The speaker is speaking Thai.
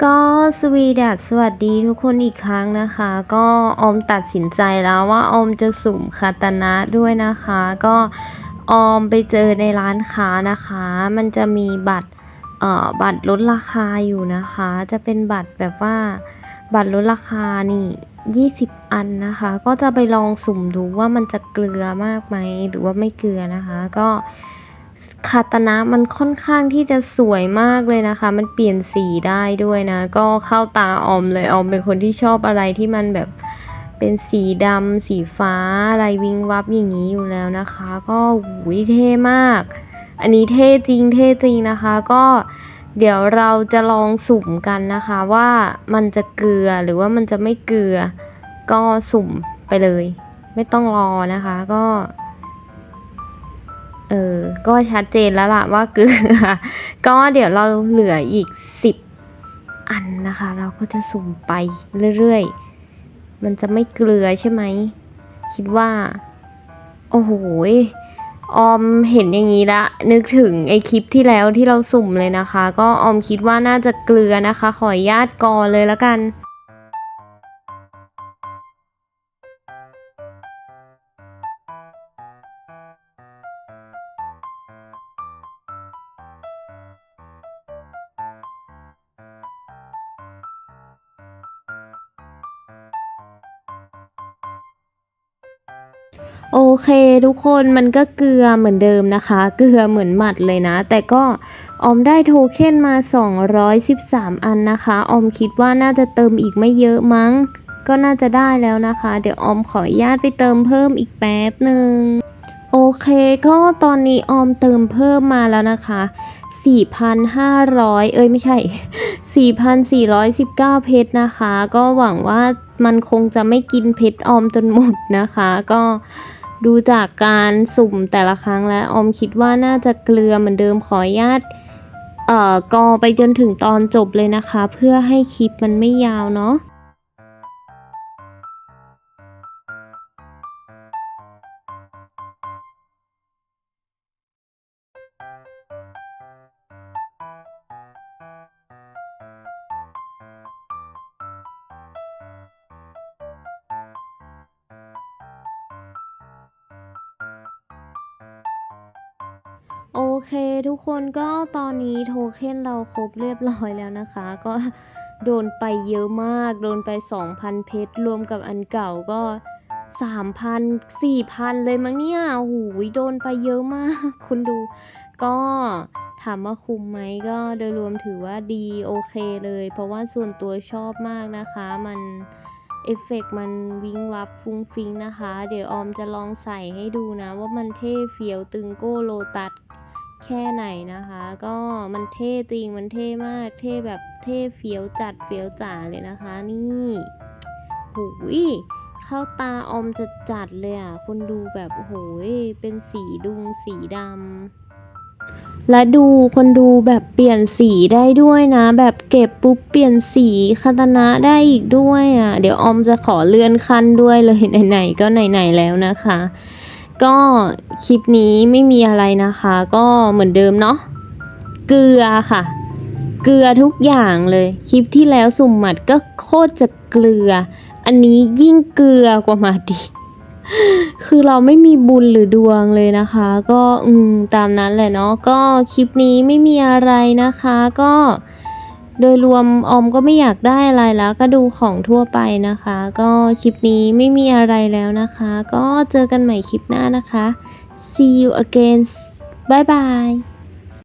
ก็สวีดัสสวัสดีทุกคนอีกครั้งนะคะ ก็ออมตัดสินใจแล้วว่าออมจะสุ่มคาตานะด้วยนะคะ ก็ออมไปเจอในร้านค้านะคะ มันจะมีบัตรเอ่อบัตรลดราคาอยู่นะคะ จะเป็นบัตรแบบว่าบัตรลดราคานี่ 20 อันนะคะ ก็จะไปลองสุ่มดูว่ามันจะเกลือมากไหมหรือว่าไม่เกลือนะคะ ก็ คาตานะมันค่อนข้างที่จะสวยมากเลยนะคะ มันเปลี่ยนสีได้ด้วยนะ ก็เข้าตาออมเลยออมเป็นคนที่ชอบอะไรที่มันแบบเป็นสีดำสีฟ้าอะไรวิงวับอย่างนี้อยู่แล้วนะคะ ก็หูยเท่มาก อันนี้เท่จริงเท่จริงนะคะ ก็เดี๋ยวเราจะลองสุ่มกันนะคะว่ามันจะเกลือหรือว่ามันจะไม่เกลือ ก็สุ่มไปเลย ไม่ต้องรอนะคะ ก็ เออ ก็ชัดเจนแล้วล่ะว่าเกลือ ก็เดี๋ยวเราเหลืออีกสิบอันนะคะ เราก็จะสุ่มไปเรื่อยๆ มันจะไม่เกลือใช่ไหม คิดว่า โอ้โหออมเห็นอย่างนี้ละ นึกถึงไอคลิปที่แล้วที่เราสุ่มเลยนะคะ ก็ออมคิดว่าน่าจะเกลือนะคะ ขออนุญาตกอเลยแล้วกัน โอเคทุกคนมันก็เกลือเหมือนเดิมนะคะ เกลือเหมือนหมัดเลยนะ แต่ก็ออมได้โทเค็นมา 213 อันนะคะ ออมคิดว่าน่าจะเติมอีกไม่เยอะมั้ง ก็น่าจะได้แล้วนะคะ เดี๋ยวออมขออนุญาตไปเติมเพิ่มอีกแป๊บหนึ่งโอเคก็ตอนนี้ออมเติมเพิ่มมาแล้วนะคะ 4,500 เอ้ยไม่ใช่ 4,419 เพชรนะคะ ก็หวังว่า มันคงจะไม่กินเพชรออมจนหมดนะคะ ก็ดูจากการสุ่มแต่ละครั้งแล้วออมคิดว่าน่าจะเกลือเหมือนเดิมขออนุญาตเอ่อกอไปจนถึงตอนจบเลยนะคะ เพื่อให้คลิปมันไม่ยาวเนาะ โอเคทุกคนก็ตอนนี้โทเค็นเราครบเรียบร้อยแล้วนะคะ ก็โดนไปเยอะมาก โดนไป 2,000 เพชร รวมกับอันเก่าก็ 3,000 4,000 เลยมั้งเนี่ยโอ้โหโดนไปเยอะมาก คุณดู ก็ถามว่าคุ้มไหมก็โดยรวมถือว่าดีโอเคเลย เพราะว่าส่วนตัวชอบมากนะคะ มันเอฟเฟกต์มันวิงวับฟุ้งฟิงนะคะ เดี๋ยวออมจะลองใส่ให้ดูนะว่ามันเท่เฟียวตึงโก้โลตัส แค่ไหนนะคะ ก็มันเท่จริงมันเท่มาก เท่แบบเท่เฟี้ยวจัดเฟี้ยวจ๋าเลยนะคะ นี่หูยเข้าตาอมจะจัดเลยอะ คนดูแบบโอ้โหยเป็นสีดุงสีดำ และดูคนดูแบบเปลี่ยนสีได้ด้วยนะ แบบเก็บปุ๊บเปลี่ยนสีคาตานะได้อีกด้วยอะ เดี๋ยวออมจะขอเลื่อนขั้นด้วยเลยไหนๆก็ไหนๆแล้วนะคะ ก็คลิปนี้ไม่มีอะไรนะคะ ก็เหมือนเดิมเนาะเกลือค่ะ เกลือทุกอย่างเลย คลิปที่แล้วสุ่มหมัดก็โคตรจะเกลือ อันนี้ยิ่งเกลือกว่ามาดิคือเราไม่มีบุญหรือดวงเลยนะคะ ก็อืมตามนั้นแหละเนาะก็คลิปนี้ไม่มีอะไรนะคะ ก็ โดยรวมออมก็ไม่อยากได้อะไรแล้ว ก็ดูของทั่วไปนะคะ ก็คลิปนี้ไม่มีอะไรแล้วนะคะ ก็เจอกันใหม่คลิปหน้านะคะ see you again bye bye